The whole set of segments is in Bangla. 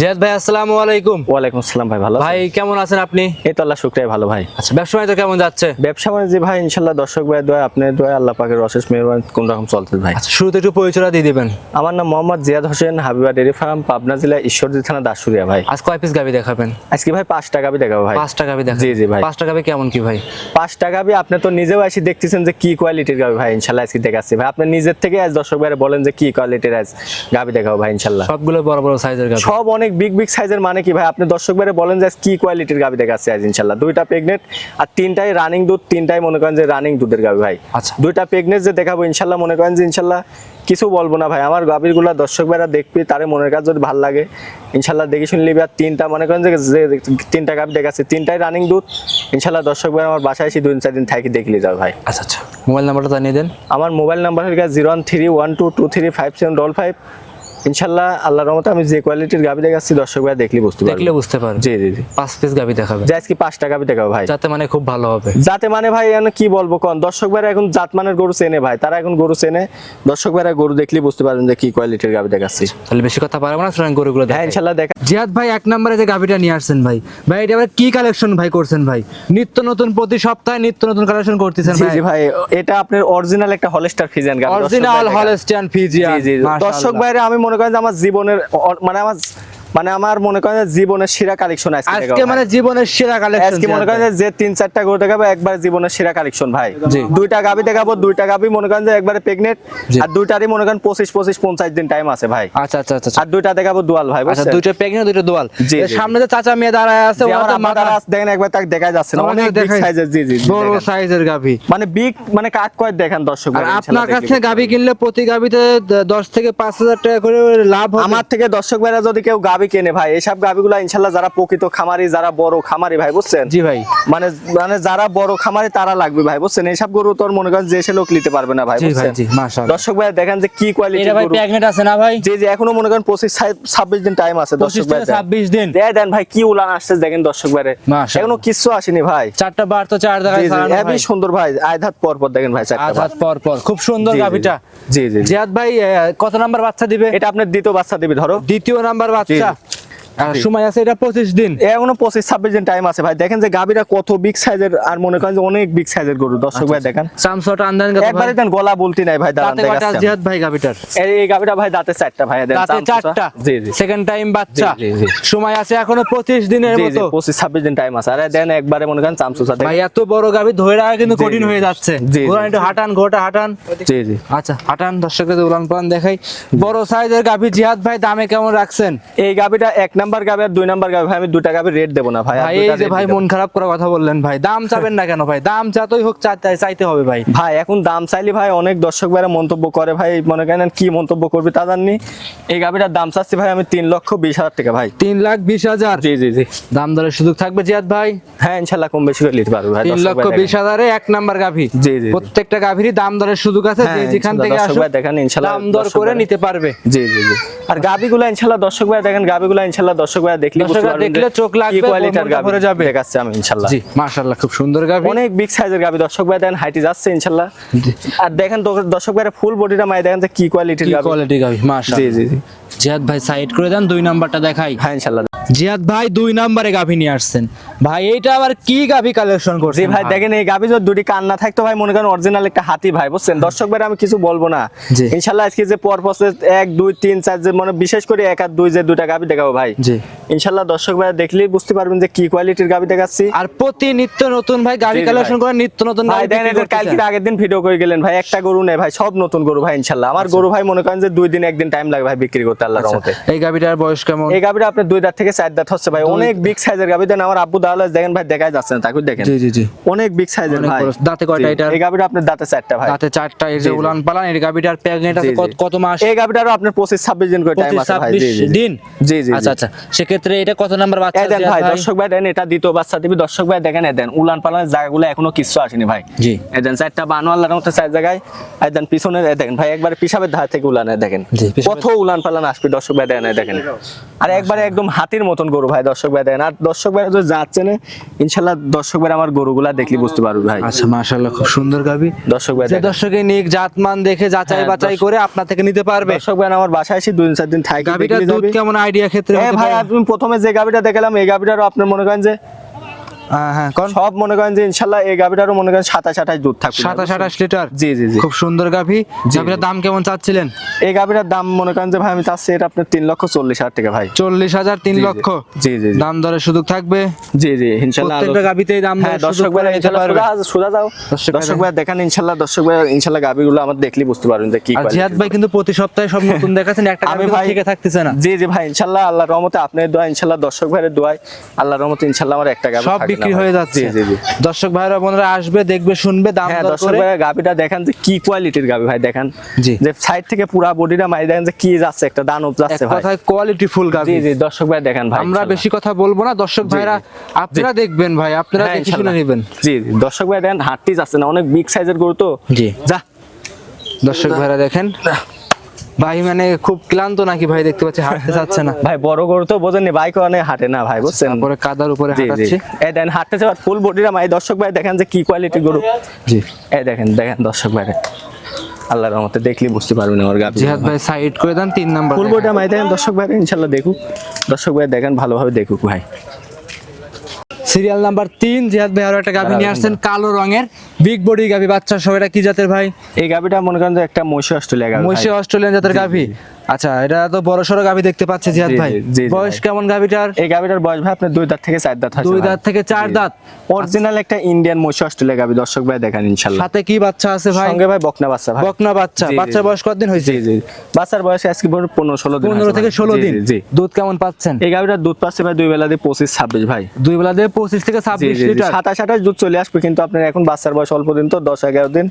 জিয়াদ ভাই আসসালামু আলাইকুম। ওয়ালাইকুম আসসালাম ভাই ভালো ভাই কেমন আছেন আপনি? এই তো আল্লাহ শুক্রিয়া ভালো ভাই। আচ্ছা ব্যবসা বাণিজ্য কেমন যাচ্ছে? ব্যবসা বাণিজ্য ভাই ইনশাল্লাহ দর্শক ভাই দোয়া আপনার দোয়া আল্লাহ পাকের অশেষ মেহরবান কোন রকম চলতে ভাই। আচ্ছা শুরুতে একটু পরিচয় দিয়ে দিবেন। আমার নাম মোহাম্মদ জিয়াদ হোসেন হাবিবা ডেরি ফার্ম পাবনা জেলা ঈশ্বরদী থানা দাসুরিয়া ভাই। আজ কয় পিস গাবি দেখাবেন? আজকে ভাই পাঁচ টাকা বি দেখাবো ভাই। পাঁচটা গাবি দেখাবেন জি, জি ভাই। পাঁচটা গাবি কেমন কি ভাই? পাঁচ টাকা বি আপনি তো নিজেও এসে দেখতেছেন যে কি কোয়ালিটির গাবি ভাই ইনশাল্লাহ আজকে দেখাচ্ছি ভাই। আপনি নিজের থেকে আজ দর্শক ভাই বলেন যে কি কোয়ালিটির আজ গাবি দেখাবো ভাই ইনশাল্লাহ সবগুলো বড় বড় সাইজের গাবি। সব অনেক বিগ বিগ সাইজের মানে কি ভাই? আপনি দর্শক বাইরে বলেন যে কি কোয়ালিটির গাবি দেখাচ্ছে আজ ইনশাল্লাহ। দুইটা প্রেগনেন্ট আর তিনটাই রানিং দুধ তিনটাই মনে করেন যে রানিং দুধের গাবি ভাই। আচ্ছা। দুইটা প্রেগনেন্ট যে দেখাবো ইনশাল্লাহ মনে করেন যে ইনশাল্লাহ কিছু বলব না ভাই। আমার গাবিরগুলা দর্শক ভাইরা দেখবি তারে মনের কাজ যদি ভালো লাগে ইনশাল্লাহ দেখে শুনলি আর তিনটা মনে করেন যে তিনটা গাবি দেখাচ্ছে তিনটাই রানিং দুধ। ইনশাল্লাহ দর্শক ভাই আমার বাসায় এসে দুই চার দিন থাকি দেখলি যাও ভাই। আচ্ছা আচ্ছা। মোবাইল নাম্বারটা জানিয়ে দেন। আমার মোবাইল নাম্বার হল zero one three one two two three five seven double five ইনশাল্লাহ আল্লাহর রহমতে আমি যে কোয়ালিটির গাবি দেখাচ্ছি দর্শক ভাই দেখলি বুঝতে পারবে। দেখলে বুঝতে পারবেন জি জি জি। পাঁচ পিস গাবি দেখাবেন যে আজকে পাঁচ টাকা দেখাবো ভাই। যাতে মানে খুব ভালো হবে। যাতে মানে ভাই এখন কি বলব কোন? দর্শক ভাইরা এখন জাত মানের গরু চেনে ভাই তারা এখন গরু চেনে। দর্শক ভাইরা গরু দেখলে বুঝতে পারবেন যে কি কোয়ালিটির গাবি দেখাচ্ছি। তাহলে বেশি কথা পারব না সুতরাং গরুগুলো হ্যাঁ ইনশাল্লাহ দেখা জিয়াদ ভাই এক নম্বরে যে গাভিটা নিয়ে আসছেন ভাই। ভাই এটা আবার কি কালেকশন ভাই করছেন ভাই? নিত্য নতুন প্রতি সপ্তাহে নিত্য নতুন কালেকশন করতেছেন ভাই। জি ভাই এটা আপনার অরিজিনাল একটা হলস্টার ফিজিয়ান গাবি অরিজিনাল ভাই। হলস্টিয়ান ফিজিয়ান জি জি জি। দর্শক ভাইরা আমি মনে করেন যে আমার জীবনের মানে আমার মানে আমার মনে করেন জীবনের সেরা কালেকশন আজকে মানে জীবনের সেরা কালেকশন আজকে মনে করেন যে তিন চারটা গরু দেখাবো একবার জীবনের সেরা কালেকশন ভাই। দুইটা গাবি দেখাবো দুইটা গাবি মনে করেন যে একবারে প্রেগনেন্ট আর দুইটারই মনে করেন পঁচিশ পঁচিশ পঞ্চাশ দিন টাইম আছে ভাই। আচ্ছা আচ্ছা আচ্ছা আচ্ছা। আর দুইটা দেখাবো দুয়াল ভাই আচ্ছা দুইটা প্যাকেট দুইটা দোয়াল। সামনে যে চাচা মেয়ে দাঁড়ায় আছে ওরা আমার তো মাথা দেখেন একবার তাকে দেখা যাচ্ছে না অনেক বিগ সাইজের জি জি বড় সাইজের গাভি মানে বিগ মানে কাক কয় দেখেন দর্শক আর আপনার কাছে গাভি কিনলে প্রতি গাভিতে দ- দশ থেকে পাঁচ হাজার টাকা করে লাভ হবে। আমার থেকে দর্শক ভাইরা যদি কেউ গাবি কেনে ভাই? এসব গাবিগুলো ইনশাল্লাহ যারা প্রকৃত খামারি যারা বড় খামারি ভাই বুঝছেন? জি ভাই। মানে মানে যারা বড় খামারি তারা লাগবে ভাই বুঝছেন? এইসব গরু তোর মনে করেন যে সে লোক নিতে পারবে না ভাই বুঝছেন? জি মাশাআল্লাহ। দর্শক ভাই দেখেন যে কি কোয়ালিটি ভাই প্যাকেট আছে না ভাই? জি জি এখনও মনে করেন পঁচিশ ছাব্বিশ দিন টাইম আছে দর্শক ভাই থেকে ছাব্বিশ দিন। দেয় দেন ভাই কি উলান আসছে দেখেন দর্শক ভাই মাশাআল্লাহ। এখনও কিচ্ছু আসেনি ভাই। চারটা বার তো চার জায়গায় ছাড়ানো হেবি সুন্দর ভাই আধাত পর পর দেখেন ভাই চারটা আধ পর পর খুব সুন্দর জি জি জি। জিয়াদ ভাই কত নাম্বার বাচ্চা দিবে? এটা আপনার দ্বিতীয় বাচ্চা দিবে ধরো। দ্বিতীয় নাম্বার বাচ্চা। জি। সময় আছে এটা পঁচিশ দিন। এখনও পঁচিশ ছাব্বিশ দিন টাইম আছে ভাই। দেখেন যে গাবিটা কত বিগ সাইজের আর মনে করেন যে অনেক বিগ সাইজের গরু। দর্শক ভাই দেখেন। সামসট আন্দান একবারে দেন গলা বলতি নাই ভাই দাঁড়ান। জিয়াদ ভাই গাভিটার? এই গাবিটা ভাই দাঁতে চারটা ভাই দেন দাঁতে চারটা? জি জি। সেকেন্ড টাইম বাচ্চা। সময় আছে এখনও পঁচিশ দিনের মতো। পঁচিশ ছাব্বিশ দিন টাইম আছে। আরে দেন একবারে মনে করেন চামচুসা ভাই এত বড় গাভি ধরে রাখা কিন্তু কঠিন হয়ে যাচ্ছে। ঘোড়া একটু হাঁটান ঘোড়া হাঁটান। জি জি। আচ্ছা হাঁটান দর্শকদের উলান পালান দেখাই। বড় সাইজের গাভি জিহাদ ভাই দামে কেমন রাখছেন? এই গাবিটা এক নাম্বার গাবি আর দুই নাম্বার গাবি ভাই আমি দুটা গাবি রেট দেবো না ভাই এই যে ভাই মন খারাপ করার কথা বললেন ভাই দাম চাবেন না কেন ভাই? দাম চাতই হোক চাইতে হবে ভাই। ভাই এখন দাম চাইলে ভাই অনেক দর্শক ভাইরা মন্তব্য করে ভাই মনে করেন কি মন্তব্য করবি তা জাননি এই গাবিটার দাম চাচ্ছি ভাই আমি তিন লক্ষ বিশ হাজার টাকা ভাই। তিন লাখ বিশ হাজার? জি জি জি। দাম দরের সুযোগ থাকবে জিয়াদ ভাই? হ্যাঁ ইনশাল্লাহ কম বেশি করে নিতে পারব ভাই তিন লক্ষ। বিশ হাজারে এক নাম্বার গাভি। জি, জি। প্রত্যেকটা গাভীরই দাম দরের সুযোগ আছে যে হ্যাঁ, যেখান থেকে দর্শক ভাই দেখেন, ইনশাল্লাহ দাম দর করে নিতে পারবে। জি জি জি। আর গাবিগুলো ইনশাল্লাহ দর্শক ভাই দেখেন গাবিগুলো ইনশাল্লাহ দর্শক ভাই দেখলে বুঝতে দর্শকরা পারবেন দেখলে চোখ লাগবে, কোয়ালিটির গাবি ভরে যাবে। দেখাচ্ছি আমি ইনশাল্লাহ। জি মাশাআল্লাহ খুব সুন্দর অনেক বিগ সাইজের গাবি দর্শক ভাই দেখেন হাইটে যাচ্ছে ইনশাল্লাহ। আর দেখেন দর্শক ভাইরা ফুল বডিটা মাই দেখেন যে কি কোয়ালিটির গাবি কোয়ালিটি মাশাআল্লাহ। জি জি ভাই সাইড করে দেন দুই নাম্বারটা দেখাই। হ্যাঁ জিয়াদ ভাই দুই নাম্বারে গাভী নিয়ে আসছেন। ভাই এইটা আবার কি গাভি কালেকশন জি করছেন ভাই? দেখেন এই গাবি যদি দুটি কান না থাকতো ভাই মনে করেন অরিজিনাল একটা হাতি ভাই বুঝছেন? দর্শক ভাই আমি কিছু বলব না। ইনশাল্লাহ আজকে যে পর পর এক দুই তিন চার যে মানে বিশেষ করে এক আর দুই যে দুটা গাবি দেখাবো ভাই। জি। ইনশাল্লাহ দর্শক ভাই দেখলেই বুঝতে পারবেন যে কি কোয়ালিটির গাবি দেখাচ্ছি। আর প্রতি নিত্য নতুন ভাই গাভি কালেকশন করে নিত্য নতুন ভাই দেখেন কালকে আগের দিন ভিডিও করে গেলেন ভাই একটা গরু নেই ভাই সব নতুন গরু ভাই ইনশাল্লাহ। আমার গরু ভাই মনে করেন যে দুই দিন একদিন টাইম লাগে ভাই বিক্রি করতে আল্লাহর আচ্ছা, রহমতে। এই গাভিটার বয়স কেমন? এই গাবিটা আপনার দুই দাঁত থেকে চার দাঁত হচ্ছে ভাই অনেক বিগ সাইজের গাবি দেন আমার আব্বু দেখেন ভাই দেখাই যাচ্ছে না তাকে দেখেন। জি জি জি। অনেক বিগ সাইজের ভাই। দাঁতে কয়টা জি, এটার? এই গাবিটা আপনার দাঁতে চারটা ভাই। তাতে চারটা এই যে। উলান পালান এই প্রেগনেন্ট আছে। কত কত মাস? এই গাবিটারও আপনার পঁচিশ ছাব্বিশ দিন করে টাইম আছে ভাই। জি জি। দিন? জি জি আচ্ছা আচ্ছা। সেক্ষেত্রে এটা কত নাম্বার বাচ্চা দেন ভাই দর্শক ভাই দেন এটা দ্বিতীয় বাচ্চা দিবি। দর্শক ভাই দেখেন দেন উলান পালানের জায়গাগুলো এখনও কিছু আসেনি ভাই। জি। এই দেন চারটা বানো আল্লাহর মতো চার জায়গায়। দেন পিছনে দেখেন ভাই একবার পিসাবের ধার থেকে উলান দেখেন। কত উলান পালান আসবে দর্শক ভাই দেখেন দেখেন। আর একবারে একদম হাতির মতন গরু ভাই দর্শক ভাই দেখেন। আর দর্শক ভাই যদি যাচ্ছে না ইনশাল্লাহ দর্শক ভাই আমার গরুগুলা দেখলে বুঝতে পারবে ভাই। আচ্ছা মাশাআল্লাহ খুব সুন্দর গাবি। দর্শক ভাই যে দেখেন। দর্শকে নিক জাতমান দেখে যাচাই হ্যাঁ, বাছাই করে আপনার থেকে নিতে পারবে। দর্শক ভাই আমার বাসায় এসে দুই চার দিন থাকি গাবিটা দুধ কেমন আইডিয়া ক্ষেত্রে হ্যাঁ ভাই আমি আপনি প্রথমে যে গাবিটা দেখালাম এই গাবিটারও আপনার মনে করেন যে হ্যাঁ হ্যাঁ সব মনে করেন যে ইনশাল্লাহ এই গাভিটারও মনে করেন সাতাশ আঠাশ দুধ থাকবে। সাতাশ আঠাশ লিটার? জি জি জি। খুব সুন্দর গাভি। গাভিটার দাম কেমন চাচ্ছিলেন? এই গাভিটার দাম মনে করেন যে ভাই আমি চাচ্ছি এটা আপনার তিন লক্ষ চল্লিশ হাজার টাকা ভাই। চল্লিশ হাজার তিন। লক্ষ? জি জি। দাম দরের সুযোগ থাকবে? জি জি ইনশাল্লাহ প্রত্যেকটা গাভিতেই দাম হ্যাঁ দর্শক ভাই ইনশাল্লাহ সোজা- যাও। দর্শক ভাই দেখান ইনশাল্লাহ দর্শক ভাই ইনশাল্লাহ গাভিগুলো আমার দেখলে বুঝতে পারবেন যে কি জিহাদ ভাই কিন্তু প্রতি সপ্তাহে সব নতুন দেখাচ্ছেন একটা আমি ভাই থেকে থাকতেছে না। জি জি ভাই ইনশাল্লাহ আল্লাহর রহমতে আপনার দোয়া ইনশাল্লাহ দর্শক ভাইয়ের দোয়ায় আল্লাহর রহমতে ইনশাল্লাহ আমার একটা গাভি বিক্রি হয়ে যাচ্ছে। দর্শক ভাইরা বোনেরা আসবে দেখবে শুনবে দাম হ্যাঁ দর দর্শক করে। ভাই গাভিটা দেখেন যে কি কোয়ালিটির গাভি ভাই দেখেন জি। যে সাইড থেকে পুরা বডিটা মাই দেখেন যে কি যাচ্ছে একটা দানব যাচ্ছে ভাই। কথায় কোয়ালিটি ফুল গাবি জি জি দর্শক ভাই দেখেন ভাই আমরা বেশি কথা বলব না। দর্শক ভাইরা আপনারা দেখবেন ভাই আপনারা হ্যাঁ, দেখে শুনে নেবেন। জি জি দর্শক ভাই দেখেন হাঁটতেই যাচ্ছে না অনেক বিগ সাইজের গরু তো। জি। যা। দর্শক ভাইরা দেখেন। ভাই মানে খুব ক্লান্ত নাকি ভাই? দেখতে পাচ্ছি হাঁটতে চাচ্ছে না। ভাই বড় গরু তো বোঝেননি বাইক অনেক হাঁটে না ভাই বুঝছেন? তারপরে কাদার উপরে হাঁটাচ্ছে। এই দেখেন হাঁটতেছে ফুল বডিটা মাই দর্শক ভাই দেখেন যে কি কোয়ালিটি গরু। জি। এই দেখেন দেখেন দর্শক ভাই। আল্লাহর রহমতে দেখলেই বুঝতে পারবেন আমার গাভি। জিহাদ ভাই সাইড করে দেন তিন নাম্বার ফুল বডিটা মাই দেখেন দর্শক ভাই ইনশাল্লাহ দেখুক। দর্শক ভাই দেখেন ভালোভাবে দেখুক ভাই। সিরিয়াল নাম্বার তিন জিহাদ ভাই আরও একটা গাভি নিয়ে আসছেন কালো রঙের বিগ বডি গাভি বাচ্চা সব এটা কি জাতের ভাই? এই গাভিটা মনে করেন যে একটা মহিষ অস্ট্রেলিয়া গাভি মহিষী অস্ট্রেলিয়ান জাতের গাভি আচ্ছা এটা তো বড় সড়ো গাভি দেখতে পাচ্ছে জিহাদ ভাই। বয়স কেমন গাভিটার? এই গাভিটার বয়স ভাই আপনার দুই দাঁত থেকে চার দাঁত দুই দাঁত থেকে চার। দাঁত? অরিজিনাল একটা ইন্ডিয়ান মহিষ অস্ট্রেলিয়া গাভি দর্শক ভাই দেখেন ইনশাল্লাহ সাথে কি বাচ্চা আছে ভাই? সঙ্গে ভাই বকনা বাচ্চা ভাই। বকনা বাচ্চা। বাচ্চার বয়স কতদিন হয়েছে? জি বাচ্চার বয়স আজকে ধরুন পনেরো ষোলো দিন পনেরো হয়েছে থেকে ভাই। ষোলো জি, দিন। জি, জি। দুধ কেমন পাচ্ছেন? এই গাভিটার দুধ পাচ্ছে ভাই দুই বেলা দিয়ে পঁচিশ ছাব্বিশ ভাই। দুই বেলা দিয়ে পঁচিশ থেকে জি ছাব্বিশ জি। জি লিটার। সাতাশ আঠাশ দুধ চলে আসবে কিন্তু আপনার এখন বাচ্চার বয়স অল্প দিন তো দশ এগারো দিন।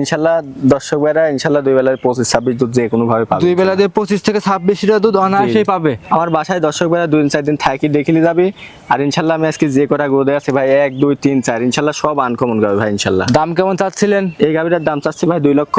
ইনশাল্লাহ দর্শক ভাইরা ইনশাল্লাহ দুই বেলায় পঁচিশ ছাব্বিশ দুধ যে কোনো ভাবে পাবে। দুই বেলা দিয়ে পঁচিশ থেকে ছাব্বিশ লিটার দুধ অনায়াসেই পাবে। আমার বাসায় দর্শক ভাইরা দুই চার দিন থাকি দেখিলে যাবে। আর ইনশাল্লাহ আমি আজকে যে কটা গোদে আছে ভাই এক দুই তিন চার ইনশাল্লাহ সব আনকমন গাবে ভাই ইনশাল্লাহ। দাম কেমন চাচ্ছিলেন? এই গাড়িটার দাম চাচ্ছি ভাই দুই লক্ষ।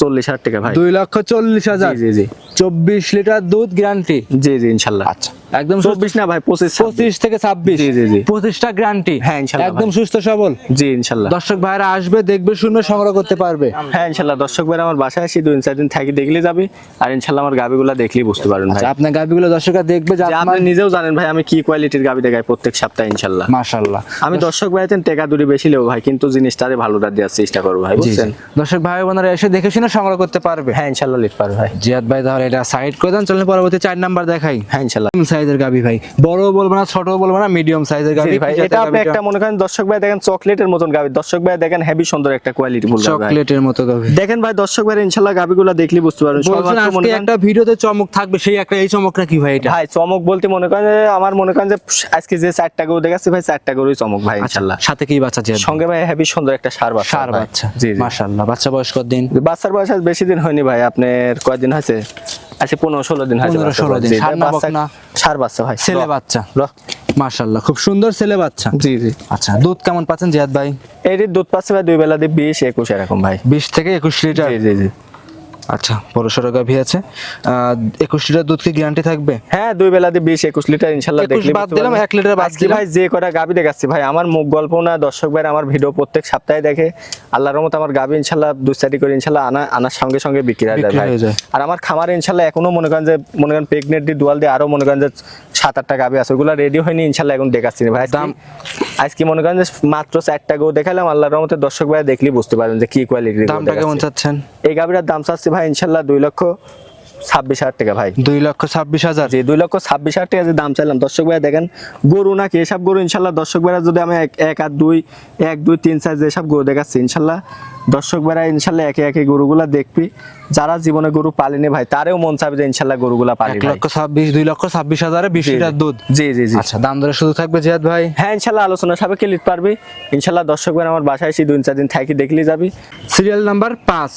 চল্লিশ হাজার টাকা ভাই। দুই লক্ষ চল্লিশ হাজার। জি জি চব্বিশ লিটার দুধ গ্যারান্টি। জি জি ইনশাল্লাহ। আচ্ছা। একদম চব্বিশ না ভাই পঁচিশ। পঁচিশ থেকে ছাব্বিশ। জি, জি, জি। পঁচিশটা গ্যারান্টি। হ্যাঁ, ইনশাল্লাহ একদম সুস্থ সবল। জি ইনশাল্লাহ। দর্শক ভাইরা আসবে দেখবে শুনবে সংগ্রহ করতে পারবে। হ্যাঁ ইনশাল্লাহ। দর্শক ভাইরা আমার বাসায় আসি দুই চার দিন থাকি দেখলে যাবে। আর ইনশাল্লাহ আমার দেখলেই বুঝতে পারবেন ভাই। আচ্ছা আপনার গাভিগুলো দর্শকরা দেখবে যে আপনি নিজেও জানেন ভাই আমি কি কোয়ালিটির গাভি দেখাই প্রত্যেক সপ্তাহে ইনশাল্লাহ। মাশাল্লাহ আমি দর্শক ভাইতেন টেকা দূরে বেশি লেবো ভাই কিন্তু জিনিসটারে ভালোটা দেওয়ার চেষ্টা করব ভাই। বুঝছেন? দর্শক ভাই বোনেরা এসে দেখে শুনে সংগ্রহ করতে পারবে? হ্যাঁ ইনশাল্লাহ লিট পারবে ভাই। জিয়াদ ভাই তাহলে এটা সাইড করে দেন। চলেন পরবর্তী চার নাম্বার দেখাই। হ্যাঁ ইনশাল্লাহ। সাইজের গাভি ভাই। বড় বলব না ছোট বলব না মিডিয়াম সাইজের জি ভাই এটা আপনি একটা মনে করেন দর্শক ভাই দেখেন চকলেটের মতন গাভি। দর্শক ভাই দেখেন হেভি সুন্দর একটা কোয়ালিটি ফুল ভাই। চকলেটের মতো গাভি। দেখেন ভাই দর্শক ভাই ইনশাল্লাহ গাভিগুলো দেখলে বুঝতে পারবেন। বলছেন আজকে একটা ভিডিওতে চমক থাকবে সেই একটা এই চমকটা কি ভাই এটা? ভাই চমক বলতে মনে করেন আমার মনে করেন যে আজকে যে চারটা গরু দেখাচ্ছি ভাই চারটা গরুই চমক ভাই ইনশাল্লাহ। সাথে কি বাচ্চা জিয়াদ সঙ্গে ভাই হেভি সুন্দর একটা সার বাচ্চা সার বাচ্চা। জি জি। মাশাআল্লাহ বাচ্চা বয়স কত দিন বাচ্চার বয়স আজ বেশি দিন হয়নি ভাই আপনার কয়দিন হয়েছে? আচ্ছা পনেরো ষোলো দিন হয়েছে 15 বাচ্চার 16 বয়স। দিন। সার বাচ্চা- ভাই। ছেলে বাচ্চা? মাশাল্লাহ খুব সুন্দর ছেলে বাচ্চা। জি জি। আচ্ছা দুধ কেমন পাচ্ছেন জিয়াদ ভাই? এটির দুধ পাচ্ছে ভাই দুই বেলা দিয়ে বিশ একুশ এরকম ভাই। বিশ থেকে একুশ লিটার? জি জি জি। আচ্ছা বড় সড়ো গাভি আছে। একুশ লিটার দুধ কি গ্যারান্টি থাকবে? হ্যাঁ দুই বেলা দিয়ে বিশ একুশ লিটার ইনশাল্লাহ দেখলে বাদ দিলাম, এক লিটার বাদ দিলাম। ভাই যে কটা গাবি দেখাচ্ছি ভাই আমার মুখ গল্প না দর্শক ভাই আমার ভিডিও প্রত্যেক সপ্তাহে দেখে। আল্লাহর মতো আমার গাবি ইনশাল্লাহ দুই চারি করে ইনশাল্লাহ আনা আনার সঙ্গে সঙ্গে বিক্রি হয়ে যায় ভাই। আর আমার খামারে ইনশাল্লাহ এখনও মনে করেন যে মনে করেন প্রেগনেন্ট দিয়ে দুয়াল দিয়ে আরও মনে করেন যে সাত আটটা গাবি আছে ওগুলো রেডি হয়নি ইনশাল্লাহ এখন দেখাচ্ছি ভাই। দাম- আজকে মনে করেন যে মাত্র চারটা গো দেখালাম আল্লাহর রহমতে দর্শক ভাই দেখলেই বুঝতে পারেন যে কি কোয়ালিটির দামটা কেমন চাচ্ছেন? এই গাভীটার দাম চাচ্ছি ভাই ইনশাল্লাহ দুই লক্ষ ছাব্বিশ হাজার টাকা ভাই। দুই লক্ষ ছাব্বিশ হাজার? জি দুই লক্ষ ছাব্বিশ হাজার টাকা যে দাম চাইলাম। দর্শক ভাই দেখেন গরু নাকি এসব গরু ইনশাল্লাহ দর্শক ভাইরা যদি আমি এক এক আর দুই এক দুই তিন চার যেসব গরু দেখাচ্ছি ইনশাল্লাহ দর্শক ভাইরা ইনশাল্লাহ একে একে গরুগুলা দেখবি। যারা জীবনে গরু পালিনি ভাই তারেও মন চাবে যে ইনশাল্লাহ গরুগুলা পালি এক লক্ষ ছাব্বিশ দুই লক্ষ ছাব্বিশ হাজারে বিশ। লিটার দুধ। জি জি জি। আচ্ছা দাম দরে শুধু থাকবে জিয়াদ ভাই? হ্যাঁ ইনশাল্লাহ আলোচনা সাপেক্ষে লিট পারবি। ইনশাল্লাহ দর্শক ভাই আমার বাসায় এসে দুই চার দিন থাকি দেখলে যাবি। সিরিয়াল নাম্বার পাঁচ।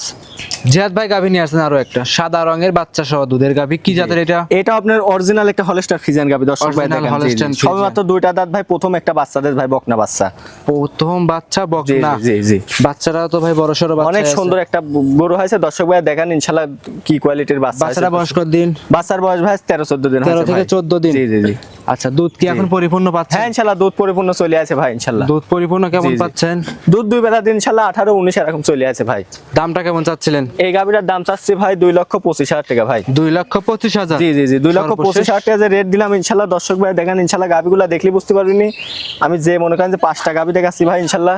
জিয়াদ ভাই গাভি নিয়ে আসছেন আরও একটা। সাদা রঙের বাচ্চা সহ দুধের গাভি। কি জাতের এটা? এটা আপনার অরিজিনাল একটা হলস্টার ফিজিয়ান গাবি দর্শক ভাই দেখেন। সবেমাত্র দুইটা দাঁত ভাই প্রথম একটা বাচ্চা বাচ্চাদের ভাই বকনা বাচ্চা। প্রথম বাচ্চা বকনা। জি জি বাচ্চারাও তো ভাই বড় সরো অনেক সুন্দর একটা গরু হয়েছে। দর্শক ভাই দেখেন ইনশাআল্লাহ কি কোয়ালিটির বাচ্চা বাচ্চারা। বয়স কত দিন। বাচ্চার বয়স ভাই তেরো চোদ্দ দিন 13 থেকে চোদ্দ 14 দিন। জি জি জি। আচ্ছা দুধ কি এখন পরিপূর্ণ পাচ্ছেন? হ্যাঁ ইনশাল্লাহ দুধ পরিপূর্ণ চলে আছে ভাই ইনশাল্লাহ। দুধ পরিপূর্ণ কেমন। পাচ্ছেন? দুধ দুই বেলা দিন ইনশাল্লাহ আঠারো উনিশ এরকম চলে আছে ভাই। দামটা কেমন চাচ্ছিলেন? এই গাভিটার দাম চাচ্ছি ভাই দুই লক্ষ পঁচিশ হাজার টাকা ভাই। দুই লক্ষ পঁচিশ হাজার? জি জি জি দুই লক্ষ সর্বশেষ? পঁচিশ হাজার টাকা যে রেট দিলাম ইনশাল্লাহ দর্শক ভাই দেখেন ইনশাল্লাহ গাভিগুলো দেখলে বুঝতে পারবেনি আমি যে মনে করেন যে পাঁচটা গাভি দেখাচ্ছি ভাই ইনশাল্লাহ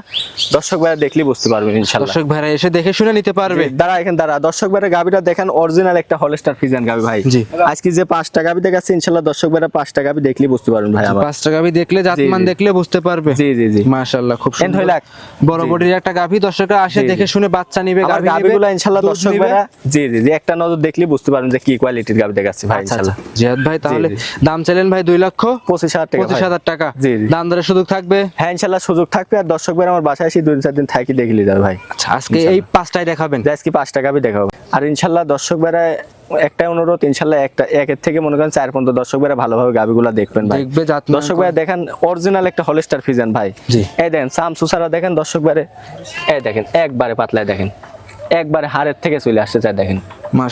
দর্শক ভাই দেখলে বুঝতে পারবেন ইনশাল্লাহ। দর্শক ভাইরা এসে দেখে শুনে নিতে পারবে। দাঁড়া এখানে দাঁড়া দর্শক ভাইরা গাভিটা দেখেন অরিজিনাল একটা হলস্টার ফিজান গাভি ভাই। আজকে যে পাঁচটা গাভি দেখাচ্ছি ইনশাল্লাহ দর্শক ভাইরা পাঁচটা গাভি দেখলে বুঝতে পারবেন ভাই আমার পাঁচটা গাভি দেখলে জাতমান দেখলে বুঝতে পারবে। জি জি জি। মাশাআল্লাহ খুব সুন্দর। হইলাক। বড়। বডির একটা গাভি দর্শকরা আসে। দেখে শুনে বাচ্চা নিবে গাভি গাভিগুলো দুধ দর্শক ভাইরা জি জি জি একটা নজর দেখলে বুঝতে পারবেন যে কি কোয়ালিটির গাভি দেখাচ্ছি ভাই আচ্ছা আচ্ছা। জিহাদ ভাই তাহলে দাম চাইলেন ভাই দুই লক্ষ? পঁচিশ হাজার টাকা পঁচিশ ভাই। হাজার টাকা। জি, জি। দাম দরের সুযোগ থাকবে? হ্যাঁ ইনশাল্লাহ সুযোগ থাকবে আর দর্শক ভাইরা আমার বাসায় এসে দুই চার দিন থাকি দেখলে যাবে ভাই। আচ্ছা আজকে এই পাঁচটাই দেখাবেন। আজকে পাঁচ টাকা দেখাবো। আর ইনশাল্লাহ দর্শক বেড়া একটা অনুরোধ ইনশাল্লাহ একটা একের থেকে মনে করেন চার পর্যন্ত দর্শক ভাইরা ভালোভাবে গাবিগুলা দেখবেন ভাই। দেখবে দর্শক ভাই দেখেন অরিজিনাল একটা হলস্টার ফিজেন ভাই। এই দেখেন সাম সুসারা দেখেন দর্শক ভাইরে। এই দেখেন একবারে পাতলায় দেখেন। একবারে হাড়ের থেকে চলে আসছে চায় দেখেন।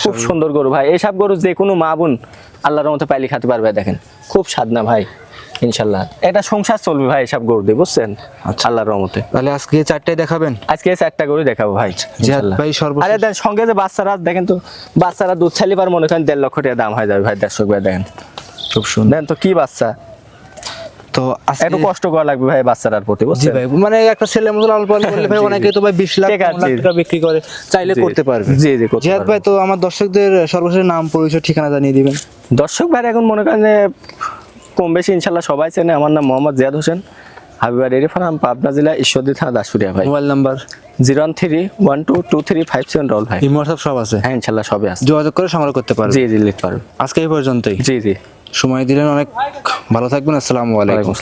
খুব সুন্দর গরু ভাই। এইসব গরু যে কোনো মা বোন আল্লাহর মতো পাইলি খাতে পারবে দেখেন। খুব সাধনা ভাই। ইনশাল্লাহ। এটা সংসার চলবে ভাই এসব গরু দিয়ে বুঝছেন? আচ্ছা। আল্লাহর রহমতে। তাহলে আজকে এই চারটাই দেখাবেন? আজকে চারটা গরু দেখাবো ভাই ভাই সর্বশেষ। আরে দেন সঙ্গে যে বাচ্চারা দেখেন তো বাচ্চারা দুধ ছালি পার মনে করেন দেড় লক্ষ টাকা দাম হয়ে যাবে ভাই দর্শক ভাই দেখেন খুব সুন্দর। দেন তো কি বাচ্চা? তো একটু কষ্ট করা লাগবে ভাই বাচ্চারার প্রতি বুঝছেন? ভাই মানে একটা ছেলে মতো লালন পালন করলে ভাই অনেকে তো ভাই বিশ লাখ। টাকা বিক্রি করে চাইলে করতে পারবে। জি জি জিহাদ। ভাই তো আমার দর্শকদের সর্বশেষ নাম পরিচয় ঠিকানা জানিয়ে দিবেন। দর্শক ভাই এখন মনে করেন যে কম বেশি ইনশাল্লাহ সবাই চেনে। আমার নাম মোহাম্মদ জিয়াদ হোসেন। হাবিবা ডেরি ফার্ম পাবনা জেলা ঈশ্বরদী থানা দাসুরিয়া ভাই। Mobile number? Zero one three one two two three five seven double ভাই ইমোর সব সব আছে? হ্যাঁ ইনশাল্লাহ সবই আছে। যোগাযোগ করে সংগ্রহ করতে পারবে। জি জি লিখতে পারবে। আজকে এই পর্যন্তই। জি জি। সময় দিলেন অনেক। ভালো থাকবেন আসসালামু আলাইকুম।